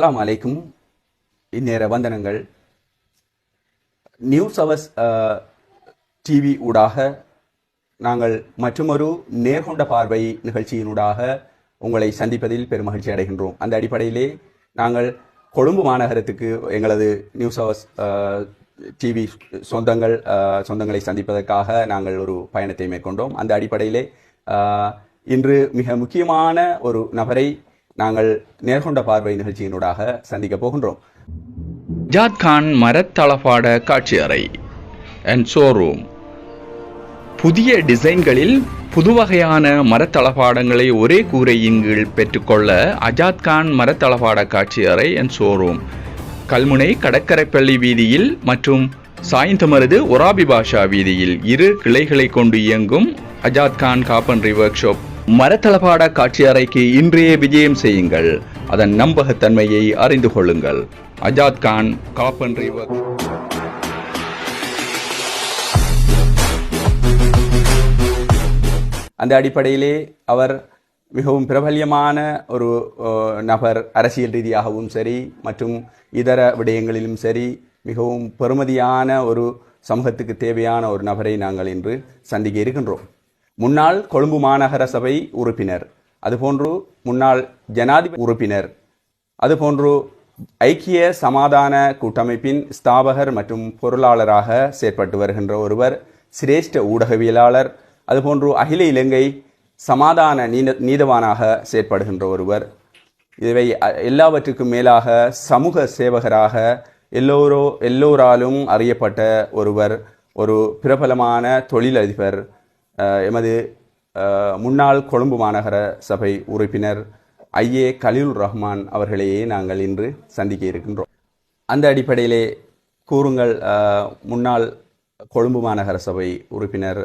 அஸ்லாம் அலைக்கும். இந்நேர வந்தனங்கள். நியூஸ் அவர்ஸ் டிவி ஊடாக நாங்கள் மற்றுமொரு நேர்கொண்ட பார்வை நிகழ்ச்சியினூடாக உங்களை சந்திப்பதில் பெருமகிழ்ச்சி அடைகின்றோம். அந்த அடிப்படையிலே நாங்கள் கொழும்பு மாநகரத்துக்கு எங்களது நியூஸ் அவர்ஸ் டிவி சொந்தங்கள் சொந்தங்களை சந்திப்பதற்காக நாங்கள் ஒரு பயணத்தை மேற்கொண்டோம். அந்த அடிப்படையிலே இன்று மிக முக்கியமான ஒரு நபரை நாங்கள் நேர்கொண்ட பார்வை நிகழ்ச்சியினூடாக சந்திக்க போகின்றோம். ஜாத்கான் மரத்தளபாட காட்சி அறை அண்ட் ஷோரூம் புதிய டிசைன்களில் புதுவகையான மரத்தளபாடங்களை ஒரே கூரையின் கீழ் பெற்றுக்கொள்ள அஜாத்கான் மரத்தளபாட காட்சி அறை அண்ட் ஷோரூம் கல்முனை கடற்கரைப்பள்ளி வீதியில் மற்றும் சாய்ந்தமருது ஒராபி பாஷா வீதியில் இரு கிளைகளை கொண்டு இயங்கும் அஜாத்கான் காப்பன்ரி ஒர்க் ஷாப் மரத்தளபாட காட்சியறைக்கு இன்றைய விஜயம் செய்யுங்கள். அதன் நம்பகத்தன்மையை அறிந்து கொள்ளுங்கள். அஜாத் கான் காப்பன்ரி அந்த அடிப்படையிலே அவர் மிகவும் பிரபல்யமான ஒரு நபர் அரசியல் ரீதியாகவும் சரி மற்றும் இதர விடயங்களிலும் சரி மிகவும் பெருமதியான ஒரு சமூகத்துக்கு தேவையான ஒரு நபரை நாங்கள் இன்று சந்திக்க இருக்கின்றோம். முன்னாள் கொழும்பு மாநகர சபை உறுப்பினர் அதுபோன்று முன்னாள் ஜனாதிபதி உறுப்பினர் அதுபோன்று ஐக்கிய சமாதான கூட்டமைப்பின் ஸ்தாபகர் மற்றும் பொருளாளராக செயற்பட்டு வருகின்ற ஒருவர் சிரேஷ்ட ஊடகவியலாளர் அதுபோன்று அகில இலங்கை சமாதான நீத நீதவானாக செயற்படுகின்ற ஒருவர். இவை எல்லாவற்றுக்கும் மேலாக சமூக சேவகராக எல்லோரோ எல்லோராலும் அறியப்பட்ட ஒருவர் ஒரு பிரபலமான தொழிலதிபர் எமது முன்னாள் கொழும்பு மாநகர சபை உறுப்பினர் ஐஏ கலீல் ரஹ்மான் அவர்களையே நாங்கள் இன்று சந்திக்க இருக்கின்றோம். அந்த அடிப்படையிலே கூறுங்கள் முன்னாள் கொழும்பு மாநகர சபை உறுப்பினர்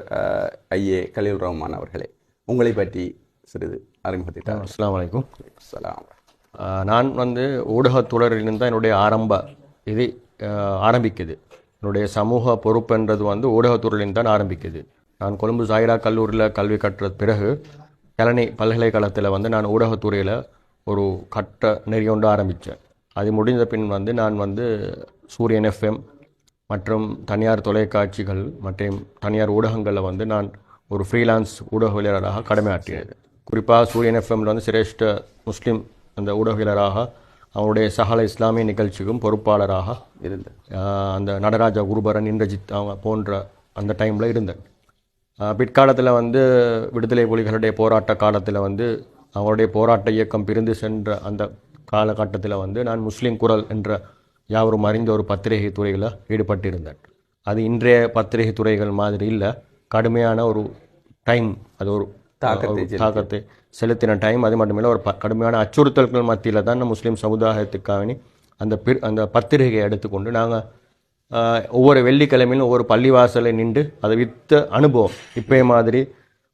ஐஏ கலீல் ரஹ்மான் அவர்களே உங்களை பற்றி சிறிது அறிமுகத்திட்டார் அஸ்ஸலாமு அலைக்கும். சலாம் ஆஹ் நான் வந்து ஊடகத்துறையிலிருந்து தான் என்னுடைய ஆரம்ப இது ஆரம்பிக்குது. என்னுடைய சமூக பொறுப்புன்றது வந்து ஊடகத்துறையிலிருந்து தான் ஆரம்பிக்குது. நான் கொழும்பு ஜாயிரா கல்லூரியில் கல்வி கற்ற பிறகு கலனி பல்கலைக்கழகத்தில் வந்து நான் ஊடகத்துறையில் ஒரு கட்ட நெறி ஒன்று ஆரம்பித்தேன் அது முடிந்த பின் வந்து நான் வந்து சூரியன் எஃப்எம் மற்றும் தனியார் தொலைக்காட்சிகள் மற்றும் தனியார் ஊடகங்களில் வந்து நான் ஒரு ஃப்ரீலான்ஸ் ஊடகவியலராக கடமையாற்றினது குறிப்பாக சூரியன் எஃப்எம்ல வந்து சிரேஷ்ட முஸ்லீம் அந்த ஊடகவியலராக அவனுடைய சகல இஸ்லாமிய நிகழ்ச்சிக்கும் பொறுப்பாளராக இருந்தேன். அந்த நடராஜா குருபரன் இந்திரஜித் அவங்க போன்ற அந்த டைமில் இருந்தேன். பிற்காலத்தில் வந்து விடுதலை புலிகளுடைய போராட்ட காலத்தில் வந்து அவருடைய போராட்ட இயக்கம் பிரிந்து சென்ற அந்த காலகட்டத்தில் வந்து நான் முஸ்லீம் குரல் என்ற யாவரும் அறிந்த ஒரு பத்திரிகை துறையில் ஈடுபட்டிருந்தேன். அது இன்றைய பத்திரிகை துறைகள் மாதிரி இல்லை. கடுமையான ஒரு டைம் அது ஒரு தாக்கத்தை தாக்கத்தை செலுத்தின டைம் அது மட்டுமில்லை ஒரு கடுமையான அச்சுறுத்தல்கள் மத்தியில் தான் முஸ்லீம் சமுதாயத்துக்காக அந்த பிற அந்த பத்திரிகையை எடுத்துக்கொண்டு நாங்கள் ஒவ்வொரு வெள்ளிக்கிழமையிலும் ஒவ்வொரு பள்ளிவாசலை நின்று அதை வித்த அனுபவம். இப்பே மாதிரி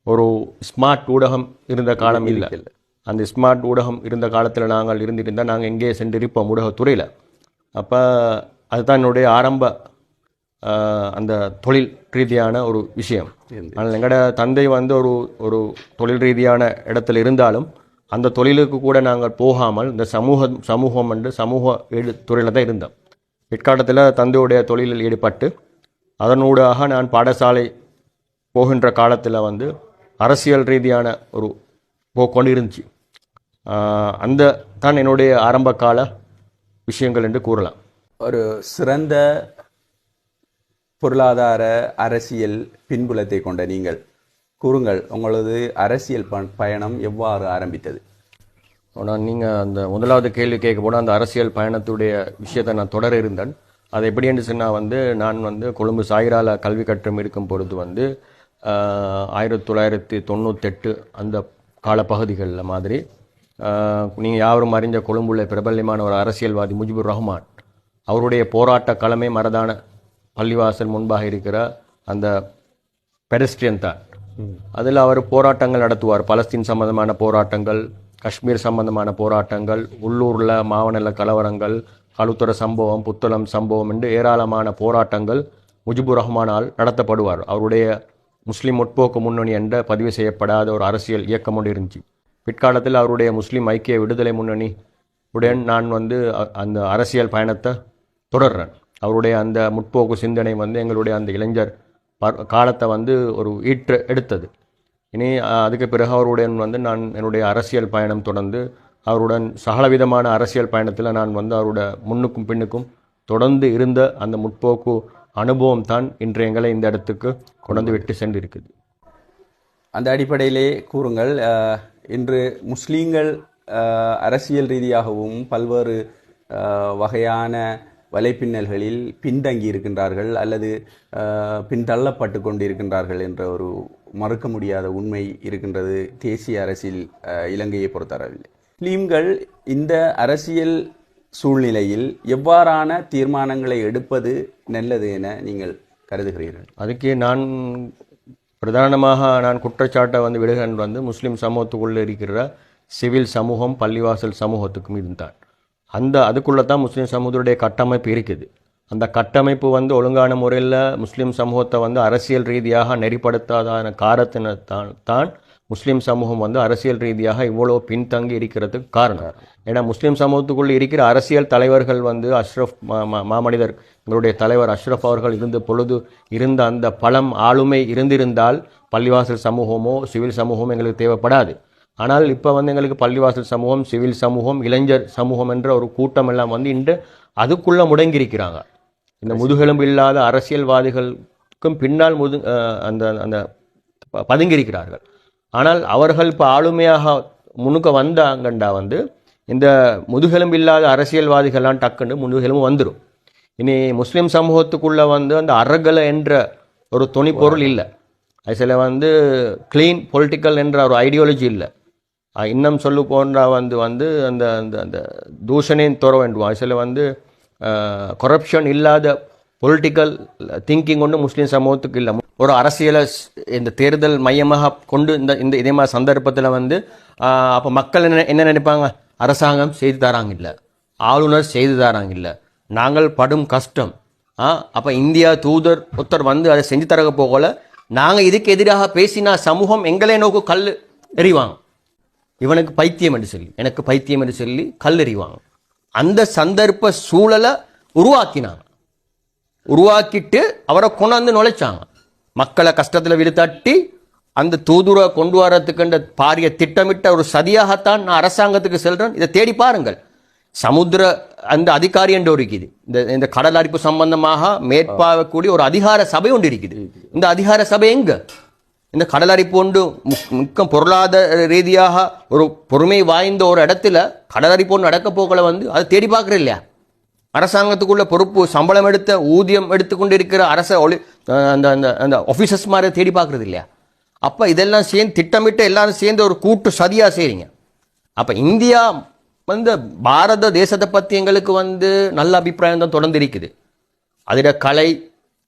ஒரு ஸ்மார்ட் ஊடகம் இருந்த காலம் இல்லை. அந்த ஸ்மார்ட் ஊடகம் இருந்த காலத்தில் நாங்கள் இருந்திருந்தால் நாங்கள் எங்கேயே சென்றிருப்போம் ஊடகத்துறையில். அப்போ அதுதான் என்னுடைய ஆரம்ப அந்த தொழில் ரீதியான ஒரு விஷயம். ஆனால் எங்களோட தந்தை வந்து ஒரு ஒரு தொழில் ரீதியான இடத்துல இருந்தாலும் அந்த தொழிலுக்கு கூட நாங்கள் போகாமல் இந்த சமூக சமூகம் என்று சமூக துறையில் தான் இருந்தோம். பிற்காலத்தில் தந்தையுடைய தொழிலில் ஈடுபட்டு அதனூடாக நான் பாடசாலை போகின்ற காலத்தில் வந்து அரசியல் ரீதியான ஒரு போக்கொண்டு இருந்துச்சு அந்த தான் என்னுடைய ஆரம்ப கால விஷயங்கள் என்று கூறலாம். ஒரு சிறந்த பொருளாதார அரசியல் பின்புலத்தை கொண்ட நீங்கள் கூறுங்கள் உங்களது அரசியல் ப- பயணம் எவ்வாறு ஆரம்பித்தது? ஆனால் நீங்கள் அந்த முதலாவது கேள்வி கேட்க போனால் அந்த அரசியல் பயணத்துடைய விஷயத்தை நான் தொடர இருந்தேன். அது எப்படி என்று சொன்னால் வந்து நான் வந்து கொழும்பு சாயிரால கல்வி கற்றம் இருக்கும் பொழுது வந்து ஆயிரத்தி தொள்ளாயிரத்தி தொண்ணூத்தெட்டு அந்த காலப்பகுதிகளில் மாதிரி நீங்கள் யாவரும் அறிஞ்ச கொழும்புள்ள பிரபல்யமான ஒரு அரசியல்வாதி முஜிபுர் ரஹ்மான். அவருடைய போராட்ட களமே மரதான பள்ளிவாசல் முன்பாக இருக்கிற அந்த பெடஸ்ட்ரியன் தான். அதில் அவர் போராட்டங்கள் நடத்துவார். பலஸ்தீன் சம்பந்தமான போராட்டங்கள் காஷ்மீர் சம்பந்தமான போராட்டங்கள் உள்ளூரில் மாவனல கலவரங்கள் கழுத்துற சம்பவம் புத்தளம் சம்பவம் என்று ஏராளமான போராட்டங்கள் முஜிபுர் ரஹ்மானால் நடத்தப்படுவார். அவருடைய முஸ்லீம் முற்போக்கு முன்னணி என்ற பதிவு செய்யப்படாத ஒரு அரசியல் இயக்கம் ஒன்று இருந்துச்சு. பிற்காலத்தில் அவருடைய முஸ்லீம் ஐக்கிய விடுதலை முன்னணி உடன் நான் வந்து அ- அந்த அரசியல் பயணத்தை தொடர்றேன். அவருடைய அந்த முற்போக்கு சிந்தனை வந்து எங்களுடைய அந்த இளைஞர் காலத்தை வந்து ஒரு ஈற்று எடுத்தது. இனி அதுக்கு பிறகு அவருடன் வந்து நான் என்னுடைய அரசியல் பயணம் தொடர்ந்து அவருடன் சகலவிதமான அரசியல் பயணத்தில் நான் வந்து அவரோட முன்னுக்கும் பின்னுக்கும் தொடர்ந்து இருந்த அந்த முற்போக்கு அனுபவம் தான் இன்று எங்களை இந்த இடத்துக்கு கொண்டு விட்டு சென்றிருக்குது. அந்த அடிப்படையிலே கூறுங்கள் இன்று முஸ்லீம்கள் அரசியல் ரீதியாகவும் பல்வேறு வகையான வலைப்பின்னல்களில் பின்தங்கி இருக்கின்றார்கள் அல்லது பின்தள்ளப்பட்டு கொண்டிருக்கின்றார்கள் என்ற ஒரு மறுக்க முடியாத உண்மை இருக்கின்றது தேசிய அரசியல் இலங்கையை பொறுத்தளவில். முஸ்லீம்கள் இந்த அரசியல் சூழ்நிலையில் எவ்வாறான தீர்மானங்களை எடுப்பது நல்லது என நீங்கள் கருதுகிறீர்கள்? அதுக்கு நான் பிரதானமாக நான் குற்றச்சாட்டை வந்து விடுகிறேன் வந்து முஸ்லீம் சமூகத்துக்குள்ளே இருக்கிற சிவில் சமூகம் பள்ளிவாசல் சமூகத்துக்கும் இருந்தான். அந்த அதுக்குள்ளே தான் முஸ்லீம் சமூகத்துடைய கட்டமைப்பு இருக்குது. அந்த கட்டமைப்பு வந்து ஒழுங்கான முறையில் முஸ்லீம் சமூகத்தை வந்து அரசியல் ரீதியாக நெறிப்படுத்தாதான காரணத்தினால் தான் முஸ்லீம் சமூகம் வந்து அரசியல் ரீதியாக இவ்வளோ பின்தங்கி இருக்கிறதுக்கு காரணம். ஏன்னா முஸ்லீம் சமூகத்துக்குள்ளே இருக்கிற அரசியல் தலைவர்கள் வந்து அஷ்ரஃப் மா- மா- மாமனிதர் எங்களுடைய தலைவர் அஷ்ரஃப் அவர்கள் இருந்த பொழுது இருந்த அந்த பலம் ஆளுமை இருந்திருந்தால் பள்ளிவாசல் சமூகமோ சிவில் சமூகமோ எங்களுக்கு தேவைப்படாது. ஆனால் இப்போ வந்து எங்களுக்கு பள்ளிவாசல் சமூகம் சிவில் சமூகம் இளைஞர் சமூகம் என்ற ஒரு கூட்டம் எல்லாம் வந்து இன்று அதுக்குள்ளே முடங்கியிருக்கிறாங்க. இந்த முதுகெலும்பு இல்லாத அரசியல்வாதிகளுக்கும் பின்னால் முது அந்த அந்த ப- பதுங்கியிருக்கிறார்கள். ஆனால் அவர்கள் இப்போ ஆளுமையாக முன்னுக்க வந்தாங்கண்டா வந்து இந்த முதுகெலும்பு இல்லாத அரசியல்வாதிகள்லாம் டக்குன்னு முதுகெலும்பு வந்துடும் இனி முஸ்லீம் சமூகத்துக்குள்ளே வந்து அந்த அறகலை என்ற ஒரு துணி பொருள் இல்லை. அது சில வந்து க்ளீன் பொலிட்டிக்கல் என்ற ஒரு ஐடியாலஜி இல்லை. இன்னும் சொல்லு போன்ற வந்து வந்து அந்த அந்த அந்த தூஷணையும் துற வேண்டும்? சில வந்து கொரப்ஷன் இல்லாத பொலிட்டிக்கல் திங்கிங் ஒன்று முஸ்லீம் சமூகத்துக்கு இல்லை. ஒரு அரசியலை இந்த தேர்தல் மையமாக கொண்டு இந்த இந்த இதே மாதிரி சந்தர்ப்பத்தில் வந்து அப்போ மக்கள் என்ன என்ன நினைப்பாங்க? அரசாங்கம் செய்து தராங்க இல்லை. ஆளுநர் செய்து தராங்க இல்லை. நாங்கள் படும் கஷ்டம். ஆ அப்போ இந்தியா தூதர் ஒருத்தர் வந்து அதை செஞ்சு தரக போகல. நாங்கள் இதுக்கு எதிராக பேசினா சமூகம் எங்களே நோக்கு கல் எறிவாங்க. இவனுக்கு பைத்தியம் என்று சொல்லி எனக்கு பைத்தியம் என்று சொல்லி கல் எறிவாங்க. அந்த சந்தர்ப்ப சூழலை உருவாக்கினாங்க. உருவாக்கிட்டு அவரை கொண்டாந்து நுழைச்சாங்க. மக்களை கஷ்டத்தில் விழுத்தட்டி அந்த தூதுரை கொண்டு வரத்துக்குன்ற பாரிய திட்டமிட்ட ஒரு சதியாகத்தான் நான் அரசாங்கத்துக்கு செல்றேன். இதை தேடி பாருங்கள். சமுத்திர அந்த அதிகாரி என்று ஒரு இருக்குது இந்த இந்த கடல் அரிப்பு சம்பந்தமாக மேற்பாவக்கூடிய ஒரு அதிகார சபை ஒன்று இருக்குது. இந்த அதிகார சபை எங்க? இந்த கடல் போன்று முக்- மிக்க பொருளாதார ரீதியாக ஒரு பொறுமை வாய்ந்த ஒரு இடத்துல கடல் போன்று நடக்க போகல வந்து அதை தேடி பார்க்குற இல்லையா? அரசாங்கத்துக்குள்ள பொறுப்பு சம்பளம் எடுத்த ஊதியம் எடுத்துக்கொண்டு இருக்கிற அரச ஒளி அந்த அந்த அந்த ஆஃபீஸர்ஸ் மாதிரி தேடி பார்க்குறது இல்லையா? அப்போ இதெல்லாம் சேர்ந்து திட்டமிட்டு எல்லாரும் சேர்ந்து ஒரு கூட்டு சதியாக செய்கிறீங்க அப்போ இந்தியா வந்து பாரத தேசத்தை பற்றி எங்களுக்கு வந்து நல்ல அபிப்பிராயம் தான் தொடர்ந்து இருக்குது. அதில் கலை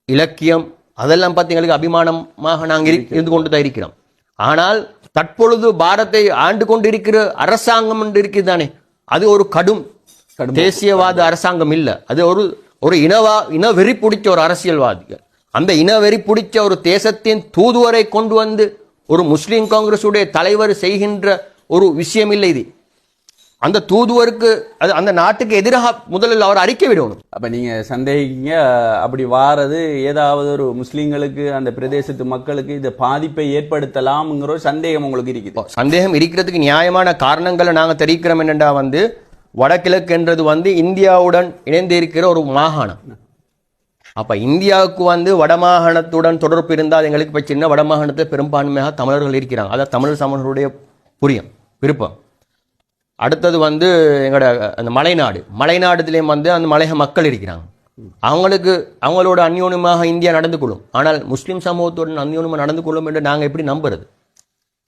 இலக்கியம் அதெல்லாம் பற்றி எங்களுக்கு அபிமானமாக நாங்கள் இருந்து கொண்டு தான் இருக்கிறோம். ஆனால் தற்பொழுது பாரத்தை ஆண்டு கொண்டு இருக்கிற அரசாங்கம் என்று இருக்குது தானே. அது ஒரு கடும் தேசியவாத அரசாங்கம் இல்ல. அது ஒரு ஒரு இனவா இனவெறி பிடிச்ச ஒரு அரசியல்வாதிகள். அந்த இனவெறி பிடிச்ச ஒரு தேசத்தின் தூதுவரை கொண்டு வந்து ஒரு முஸ்லீம் காங்கிரஸுடைய தலைவர் செய்கின்ற ஒரு விஷயம் இல்லை இது. அந்த தூதுவருக்கு அது அந்த நாட்டுக்கு எதிராக முதலில் அவர் அறிக்கை விடணும். அப்ப நீங்க சந்தேகிங்க அப்படி வாரது ஏதாவது ஒரு முஸ்லீம்களுக்கு அந்த பிரதேசத்து மக்களுக்கு இது பாதிப்பை ஏற்படுத்தலாம்ங்கிற ஒரு சந்தேகம் உங்களுக்கு இருக்குது. சந்தேகம் இருக்கிறதுக்கு நியாயமான காரணங்களை நாங்கள் தெரிவிக்கிறோம் என்னண்டா வந்து வடகிழக்குன்றது வந்து இந்தியாவுடன் இணைந்து இருக்கிற ஒரு மாகாணம். அப்ப இந்தியாவுக்கு வந்து வடமாகாணத்துடன் தொடர்பு இருந்தால் எங்களுக்கு இப்போ சின்ன வடமாகாணத்தில் பெரும்பான்மையாக தமிழர்கள் இருக்கிறாங்க. அதான் தமிழர் சமணர்களுடைய புரியும் விருப்பம். அடுத்தது வந்து எங்களோட அந்த மலைநாடு. மலைநாடுலேயும் வந்து அந்த மலைய மக்கள் இருக்கிறாங்க. அவங்களுக்கு அவங்களோட அந்யோன்யமாக இந்தியா நடந்து கொள்ளும். ஆனால் முஸ்லீம் சமூகத்துடன் அந்யோன்யமாக நடந்து கொள்ளும் என்று நாங்கள் எப்படி நம்புறது?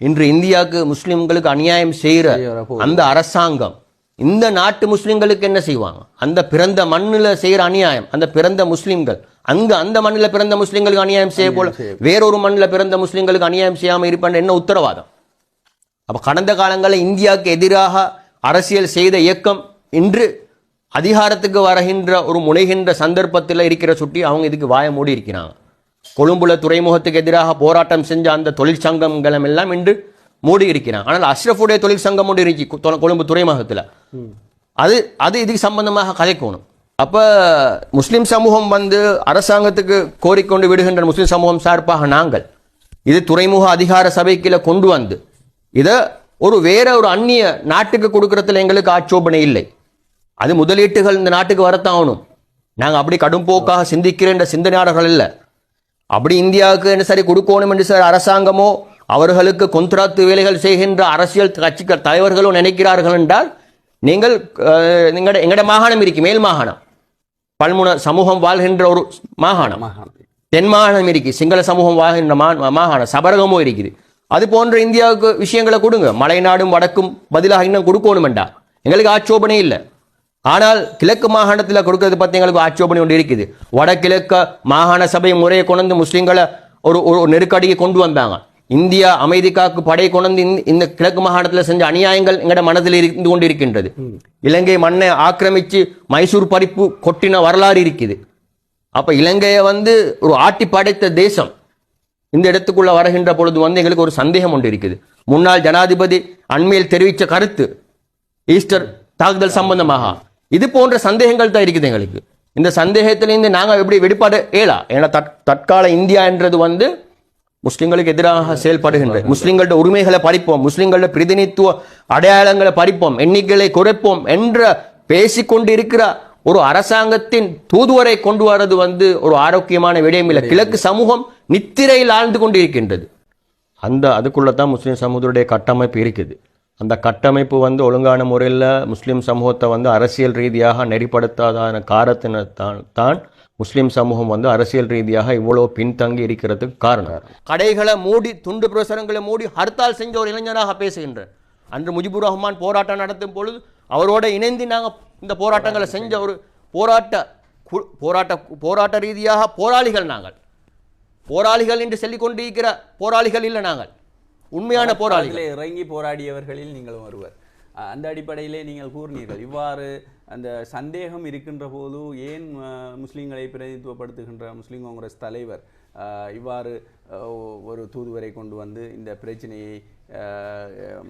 இன்று இந்தியாவுக்கு முஸ்லிம்களுக்கு அநியாயம் செய்கிற அந்த அரசாங்கம் இந்த நாட்டு முஸ்லிம்களுக்கு என்ன செய்வாங்க? அந்த பிறந்த மண்ணில் செய்கிற அநியாயம் அந்த பிறந்த முஸ்லிம்கள் அங்க அந்த மண்ணில் பிறந்த முஸ்லிம்களுக்கு அநியாயம் செய்ய போல வேறொரு மண்ணில் பிறந்த முஸ்லிம்களுக்கு அநியாயம் செய்யாமல் இருப்பான்னு என்ன உத்தரவாதம்? அப்ப கடந்த காலங்களில் இந்தியாவுக்கு எதிராக அரசியல் செய்த இயக்கம் இன்று அதிகாரத்துக்கு வருகின்ற ஒரு முனைகின்ற சந்தர்ப்பத்தில் இருக்கிற சுட்டி அவங்க இதுக்கு வாய மூடி இருக்கிறாங்க. கொழும்புல துறைமுகத்துக்கு எதிராக போராட்டம் செஞ்ச அந்த தொழிற்சங்கங்களும் எல்லாம் இன்று மூடி இருக்கிறாங்க. ஆனால் அஷ்ரஃபுடைய தொழிற்சங்கம் ஒன்று இருந்துச்சு கொ- கொழும்பு துறைமுகத்தில். அது அது இதுக்கு சம்பந்தமாக கதைக்கணும். அப்ப முஸ்லிம் சமூகம் வந்து அரசாங்கத்துக்கு கோரிக்கொண்டு விடுகின்ற முஸ்லிம் சமூகம் சார்பாக நாங்கள் இது துறைமுக அதிகார சபைக்குள்ள கொண்டு வந்து இதை ஒரு வேற ஒரு அந்நிய நாட்டுக்கு கொடுக்கறதுல எங்களுக்கு ஆட்சேபனை இல்லை. அது முதலீட்டுகள் இந்த நாட்டுக்கு வரத்தான் ஆகணும். நாங்கள் அப்படி கடும் போக்காக சிந்திக்கிற சிந்தனையாளர்கள் இல்லை. அப்படி இந்தியாவுக்கு என்ன சரி கொடுக்கணும் என்று சார் அரசாங்கமோ அவர்களுக்கு கொntராத்து வேலைகள் செய்கின்ற அரசியல் கட்சிகள் தலைவர்களோ நினைக்கிறார்கள் என்றால் நீங்கள் எங்கட எங்கட மாகாணம் இருக்கு மேல் மாகாணம். பல்முன சமூகம் வாழ்கின்ற ஒரு மாகாணம். தென் மாகாணம் இருக்கு சிங்கள சமூகம் வாழ்கின்ற மாகாணம் சபரகமும் இருக்குது. அது போன்ற இந்தியாவுக்கு விஷயங்களை கொடுங்க. மலைநாடும் வடக்கும் பதிலாக இன்னும் கொடுக்கணுமெண்டா. எங்களுக்கு ஆட்சோபனை இல்லை. ஆனால் கிழக்கு மாகாணத்தில் கொடுக்கறது பற்றி எங்களுக்கு ஆட்சோபனை ஒன்று இருக்குது. வடகிழக்கு மாகாண சபை முறையை கொண்டு முஸ்லீம்களை ஒரு ஒரு நெருக்கடியை கொண்டு வந்தாங்க. இந்தியா அமைதிக்காக்கு படை கொண்டு இந்த- கிழக்கு மாகாணத்தில் செஞ்ச அநியாயங்கள் எங்கட மனதில் இருந்து கொண்டு இருக்கின்றது இலங்கை மண்ணை ஆக்கிரமித்து மைசூர் பறிப்பு கொட்டின வரலாறு இருக்குது. அப்போ இலங்கையை வந்து ஒரு ஆட்டி படைத்த தேசம். இந்த இடத்துக்குள்ள வருகின்ற பொழுது வந்து எங்களுக்கு ஒரு சந்தேகம் ஒன்று இருக்குது. முன்னாள் ஜனாதிபதி அண்மையில் தெரிவித்த கருத்து ஈஸ்டர் தாக்குதல் சம்பந்தமாக. இது போன்ற சந்தேகங்கள் தான் இருக்குது எங்களுக்கு. இந்த சந்தேகத்திலிருந்து நாங்கள் எப்படி வெளிப்பாடு ஏலா? ஏன்னா தற்கால இந்தியா என்றது வந்து முஸ்லிம்களுக்கு எதிராக செயல்படுகின்ற முஸ்லிம்களோட உரிமைகளை பறிப்போம் முஸ்லிம்களோட பிரதிநிதித்துவ அடையாளங்களை பறிப்போம் எண்ணிக்கைகளை குறைப்போம் என்ற பேசிக்கொண்டு இருக்கிற ஒரு அரசாங்கத்தின் தூதுவரை கொண்டு வர்றது வந்து ஒரு ஆரோக்கியமான விடயம் இல்லை கிழக்கு சமூகம் நித்திரையில் ஆழ்ந்து கொண்டிருக்கின்றது. அந்த அதுக்குள்ளே தான் முஸ்லீம் சமூகத்துடைய கட்டமைப்பு இருக்குது. அந்த கட்டமைப்பு வந்து ஒழுங்கான முறையில் முஸ்லீம் சமூகத்தை வந்து அரசியல் ரீதியாக நெறிப்படுத்தாதான காரணத்தினால் தான் முஸ்லீம் சமூகம் வந்து அரசியல் ரீதியாக இவ்வளோ பின்தங்கி இருக்கிறதுக்கு காரணம். கடைகளை மூடி துண்டு பிரசுரங்களை மூடி ஹர்த்தால் செஞ்ச ஒரு இளைஞனாக பேசுகின்றார் அன்று முஜிபுர் ரஹ்மான் போராட்டம் நடத்தும் பொழுது அவரோட இணைந்து நாங்கள் இந்த போராட்டங்களை செஞ்ச ஒரு போராட்ட கு- போராட்ட போராட்ட ரீதியாக போராளிகள் நாங்கள். போராளிகள் என்று சொல்லிக் கொண்டிருக்கிற போராளிகள் இல்லை நாங்கள். உண்மையான போராளிகள். இறங்கி போராடியவர்களில் நீங்களும் ஒருவர். அந்த அடிப்படையிலே நீங்கள் கூறினீர்கள். இவ்வாறு அந்த சந்தேகம் இருக்கின்ற போது ஏன் முஸ்லிம்களை பிரதிநிதித்துவப்படுத்துகின்ற முஸ்லிம் காங்கிரஸ் தலைவர் இவ்வாறு ஒரு தூதுவரை கொண்டு வந்து இந்த பிரச்சனையை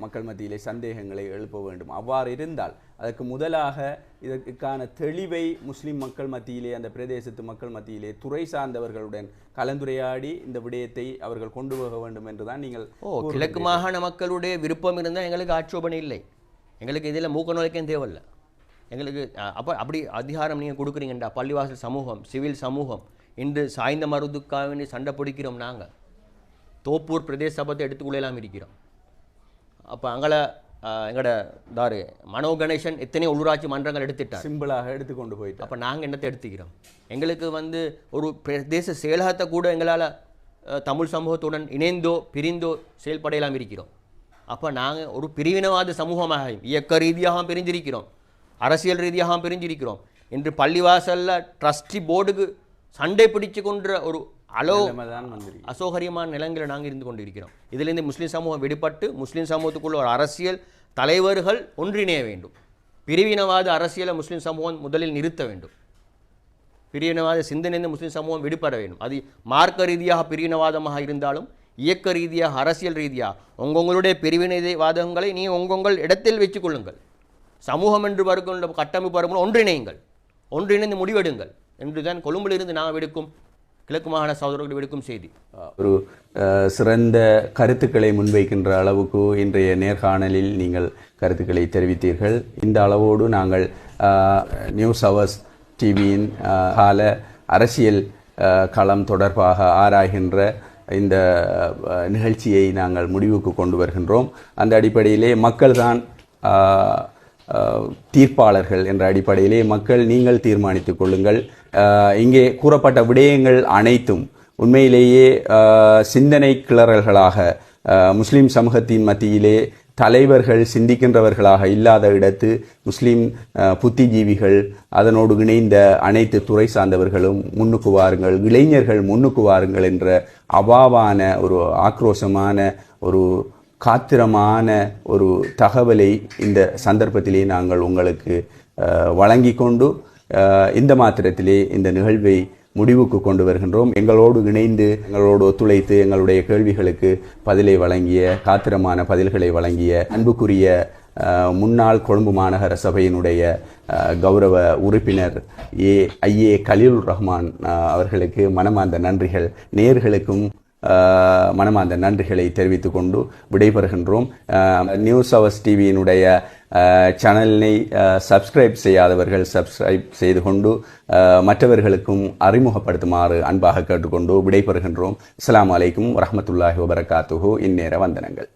மக்கள் மத்தியிலே சந்தேகங்களை எழுப்ப வேண்டும். அவ்வாறு இருந்தால் அதற்கு முதலாக இதற்கான தெளிவை முஸ்லிம் மக்கள் மத்தியிலே அந்த பிரதேசத்து மக்கள் மத்தியிலே துறை சார்ந்தவர்களுடன் கலந்துரையாடி இந்த விடயத்தை அவர்கள் கொண்டு போக வேண்டும் என்றுதான் நீங்கள் ஓ கிழக்கு மாகாண மக்களுடைய விருப்பம் இருந்தால் எங்களுக்கு ஆட்சேபனை இல்லை. எங்களுக்கு இதில் மூக்க நுழைக்கம் தேவையில்ல. எங்களுக்கு அப்ப அப்படி அதிகாரம் நீங்கள் கொடுக்குறீங்கண்டா. பள்ளிவாசல் சமூகம் சிவில் சமூகம். இன்று சாய்ந்த மருதுக்காக வேண்டி சண்டை பிடிக்கிறோம் நாங்கள் தோப்பூர் பிரதேச சபத்தை எடுத்துக்கொள்ளலாம் இருக்கிறோம். அப்போ அங்கே எங்களோட தாரு மனோ கணேசன் எத்தனை உள்ளூராட்சி மன்றங்கள் எடுத்துட்டார். சிம்பிளாக எடுத்துக்கொண்டு போயிட்டார். அப்போ நாங்கள் என்னத்தை எடுத்துக்கிறோம்? எங்களுக்கு வந்து ஒரு பிரதேச செயலகத்தை கூட எங்களால் தமிழ் சமூகத்துடன் இணைந்தோ பிரிந்தோ செயல்படையலாம் இருக்கிறோம். அப்போ நாங்கள் ஒரு பிரிவினவாத சமூகமாக இயக்க ரீதியாக பிரிஞ்சிருக்கிறோம். அரசியல் ரீதியாக பிரிஞ்சிருக்கிறோம். இன்று பள்ளிவாசலில் ட்ரஸ்டி போர்டுக்கு சண்டை பிடிச்சு கொன்ற ஒரு வந்திருக்கு. அசௌகரியமான நிலங்களில் நாங்கள் இருந்து கொண்டிருக்கிறோம். இதிலிருந்து முஸ்லீம் சமூகம் விடுபட்டு முஸ்லீம் சமூகத்துக்குள்ள ஒரு அரசியல் தலைவர்கள் ஒன்றிணைய வேண்டும். பிரிவினவாத அரசியலை முஸ்லீம் சமூகம் முதலில் நிறுத்த வேண்டும். பிரிவினவாத சிந்தனைந்து முஸ்லீம் சமூகம் விடுபட வேண்டும். அது மார்க்க ரீதியாக பிரிவினவாதமாக இருந்தாலும் இயக்க ரீதியாக அரசியல் ரீதியாக உங்களுடைய பிரிவினைவாதங்களை நீ உங்கள் இடத்தில் வச்சுக் கொள்ளுங்கள் சமூகம் என்று வருகின்ற கட்டமைப்பு வரும்போது ஒன்றிணையுங்கள். ஒன்றிணைந்து முடிவெடுங்கள். என்றுதான் கொழும்பிலிருந்து நான் விடுக்கும் கிழக்கு மாகாண சகோதரர்கள் விடுக்கும் செய்தி. ஒரு சிறந்த கருத்துக்களை முன்வைக்கின்ற அளவுக்கு இன்றைய நேர்காணலில் நீங்கள் கருத்துக்களை தெரிவித்தீர்கள். இந்த அளவோடு நாங்கள் நியூஸ் ஹவர்ஸ் டிவியின் கால அரசியல் களம் தொடர்பாக ஆராய்கின்ற இந்த நிகழ்ச்சியை நாங்கள் முடிவுக்கு கொண்டு வருகின்றோம். அந்த அடிப்படையிலே மக்கள்தான் தீர்ப்பாளர்கள் என்ற அடிப்படையிலே மக்கள் நீங்கள் தீர்மானித்துக் கொள்ளுங்கள். இங்கே கூறப்பட்ட விடயங்கள் அனைத்தும் உண்மையிலேயே சிந்தனை கிளறல்களாக முஸ்லீம் சமூகத்தின் மத்தியிலே தலைவர்கள் சிந்திக்கின்றவர்களாக இல்லாத இடத்து முஸ்லீம் புத்திஜீவிகள் அதனோடு இணைந்த அனைத்து துறை சார்ந்தவர்களும் முன்னுக்கு வாருங்கள் இளைஞர்கள் முன்னுக்கு வாருங்கள் என்ற அவாவான ஒரு ஆக்ரோஷமான ஒரு காத்திரமான ஒரு தகவலை இந்த சந்தர்ப்பத்திலே நாங்கள் உங்களுக்கு வழங்கி கொண்டு இந்த மாத்திரத்திலே இந்த நிகழ்வை முடிவுக்கு கொண்டு வருகின்றோம். எங்களோடு இணைந்து எங்களோடு ஒத்துழைத்து எங்களுடைய கேள்விகளுக்கு பதிலை வழங்கிய காத்திரமான பதில்களை வழங்கிய அன்புக்குரிய முன்னாள் கொழும்பு மாநகர சபையினுடைய கௌரவ உறுப்பினர் ஏ ஐஏ கலீல் ரஹ்மான் அவர்களுக்கு மனமார்ந்த நன்றிகள். நேர்களுக்கும் மனமார்ந்த நன்றிகளை தெரிவித்துக் கொண்டு விடைபெறுகின்றோம் நியூஸ் அவர்ஸ் டிவியினுடைய சேனலினை சப்ஸ்கிரைப் செய்யாதவர்கள் சப்ஸ்கிரைப் செய்து கொண்டு மற்றவர்களுக்கும் அறிமுகப்படுத்துமாறு அன்பாக கேட்டுக்கொண்டு விடைபெறுகின்றோம். அஸ்லாம் அலைக்கும் வரமத்துல்லாஹி வபரகாத்துஹு. இந்நேர வந்தனங்கள்.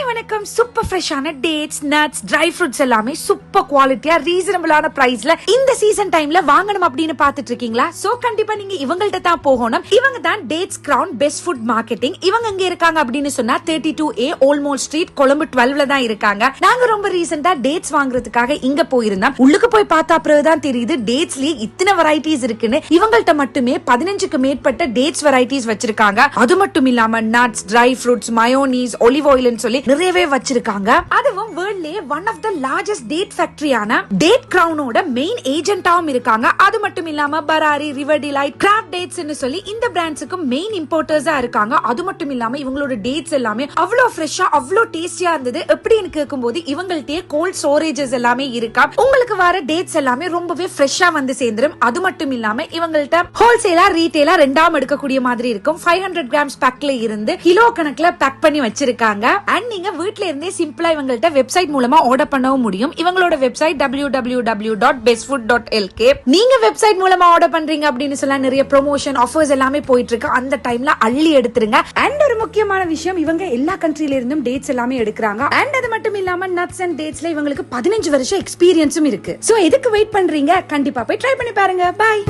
ஹாய் வணக்கம். சூப்பர் ஃப்ரெஷ்ஷான டேட்ஸ் நட்ஸ் ட்ரை ஃப்ரூட்ஸ் எல்லாமே சூப்பர் குவாலிட்டியா ரீசனபிளான பிரைஸ்ல இந்த சீசன் டைம்ல வாங்கணும் அப்படின்னு பாத்துட்டு இருக்கீங்களா? சோ கண்டிப்பா நீங்க இவங்கள்ட்ட தான் போகணும். இவங்க தான் dates crown best food marketing இவங்க எங்க இருக்காங்க அப்படின்னு சொன்னா thirty two A old moor street Colombo டுவெல்வ்ல தான் இருக்காங்க. நாங்க ரொம்ப ரீசெண்டா டேட்ஸ் வாங்குறதுக்காக இங்க போயிருந்தோம். உள்ளுக்கு போய் பார்த்தா பிறகு தான் தெரியுது டேட்ஸ்லயே இத்தனை வெரைட்டிஸ் இருக்குன்னு. இவங்கள்ட்ட மட்டுமே பதினஞ்சுக்கு மேற்பட்ட டேட்ஸ் வெரைட்டிஸ் வச்சிருக்காங்க. அது மட்டும் இல்லாம nuts dry fruits mayonnaise olive ஆயில்னு சொல்லி நிறையவே வச்சிருக்காங்க. அதுவும் வேர்ல்ட்லயே one of the largest date ஃபேக்டரியான date கிரவுனோட மெயின் ஏஜென்டாவும் இருக்காங்க. அது மட்டும் இல்லாம பராரி ரிவர் டிலைட் கிராப் டேட்ஸ்னு சொல்லி இந்த பிராண்ட்ஸுக்கு மெயின் இம்போர்ட்டர்ஸா இருக்காங்க. அது மட்டும் இல்லாம இவங்களோட டேட்ஸ் எல்லாமே அவ்வளோ ஃப்ரெஷ்ஷா அவ்வளோ டேஸ்டியா இருந்தது. எப்படின்னு கேட்கும்போது இவங்கள்ட்டயே கோல்ட் ஸ்டோரேஜஸ் எல்லாமே இருக்கா? உங்களுக்கு வர டேட்ஸ் எல்லாமே ரொம்பவே ஃப்ரெஷ்ஷா வந்து சேர்ந்துரும். அது மட்டும் இல்லாம இவங்கள்ட்ட ஹோல்சேலா ரீட்டெயிலா ரெண்டாம் எடுக்கக்கூடிய மாதிரி இருக்கும். ஃபைவ் ஹண்ட்ரட் கிராம்ஸ் பேக்ல இருந்து கிலோ கணக்குல பேக் பண்ணி வச்சிருக்காங்க. அண்ட் நீங்க வீட்ல இருந்தே சிம்பிளா இவங்கள்ட்ட வெப்சைட் மூலமா ஆர்டர் பண்ணவும் முடியும். இவங்களோட website W W W dot best food dot LK நீங்க வெப்சைட் மூலமா ஆர்டர் பண்றீங்க அப்படின்னு சொல்ல நிறைய ப்ரொமோஷன் ஆஃபர்ஸ் எல்லாமே போயிட்டு இருக்கு அந்த டைம்ல அள்ளி எடுத்துருங்க. அண்ட் ஒரு முக்கியமான விஷயம் இவங்க எல்லா கண்ட்ரில இருந்தும் டேட்ஸ் எல்லாமே எடுக்கிறாங்க. அண்ட் அது மட்டும் இல்லாம நட்ஸ் அண்ட் டேட்ஸ்ல இவங்களுக்கு பதினஞ்சு வருஷம் எக்ஸ்பீரியன்ஸும் இருக்கு. சோ எதுக்கு வெயிட் பண்றீங்க? கண்டிப்பா போய் ட்ரை பண்ணி பாருங்க. பாய்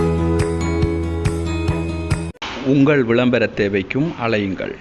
உங்கள் விளம்பர தேவைக்கும் அலையுங்கள்.